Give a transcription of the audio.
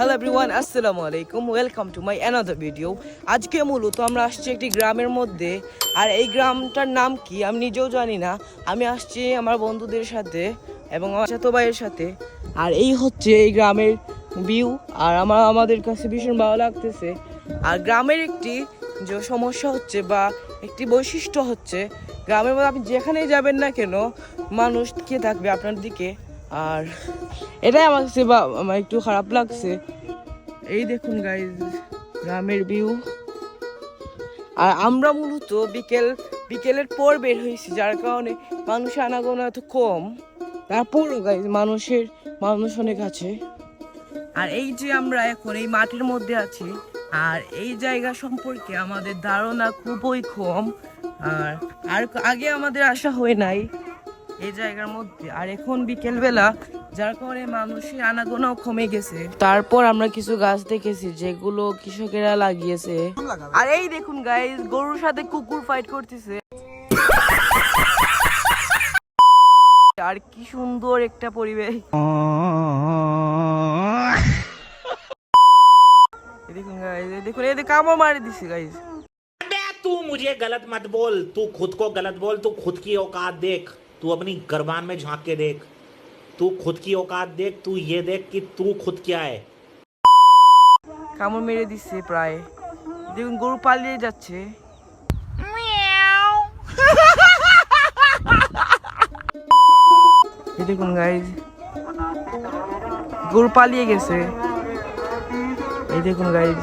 Hello everyone আসসালামু আলাইকুম welcome to my another video আজকে মূলত আমরা আসছি একটি গ্রামের মধ্যে। আর এই গ্রামটার নাম কি আমি নিজেও জানি না। আমি আসছি আমার বন্ধুদের সাথে এবং আমার ভাইয়ের সাথে। আর এই হচ্ছে এই গ্রামের ভিউ আর আমার আমাদের কাছে ভীষণ ভালো লাগতেছে। আর গ্রামের একটি যে সমস্যা হচ্ছে বা একটি বৈশিষ্ট্য হচ্ছে, গ্রামের মধ্যে আপনি যেখানেই যাবেন না কেন, মানুষ কে থাকবে আপনার দিকে। আর এটাই আমার কাছে বা আমার একটু খারাপ লাগছে। এই দেখুন গাইজ গ্রামের ভিউ আর আমরা মূলত বিকেল, বিকেলের পর বের হয়েছি, যার কারণে মানুষের আনাগোনা এত কম। তারপরও গাইজ মানুষের, মানুষ অনেক আছে। আর এই যে আমরা এখন এই মাঠের মধ্যে আছি, আর এই জায়গা সম্পর্কে আমাদের ধারণা খুবই কম। আর আর আগে আমাদের আসা হয় নাই। এই জায়গার মধ্যে আর এখন বিকেল বেলা যার কারণে মানুষের আনাগোনাও কমে গেছে তারপর আমরা কিছু গাছ দেখেছি যেগুলো কৃষকেরা লাগিয়েছে আর এই দেখুন গাইজ গরুর সাথে কুকুর ফাইট করতেছে আর কি সুন্দর একটা পরিবেশ এই দেখুন গাইজ দেখুন এই কামড় মারি দিছে গাইজ अबे तू मुझे गलत मत बोल तू खुद को गलत बोल तू खुद की औकात देख तू अपनी गरबान में झांक के देख तू खुद की औकात देख तू ये देख कि तू खुद क्या है কামড় মেরে দিচ্ছে প্রায় দেখুন গরু পালিয়ে যাচ্ছে এই দেখুন গাইজ গরু পালিয়ে গেছে এই দেখুন গাইজ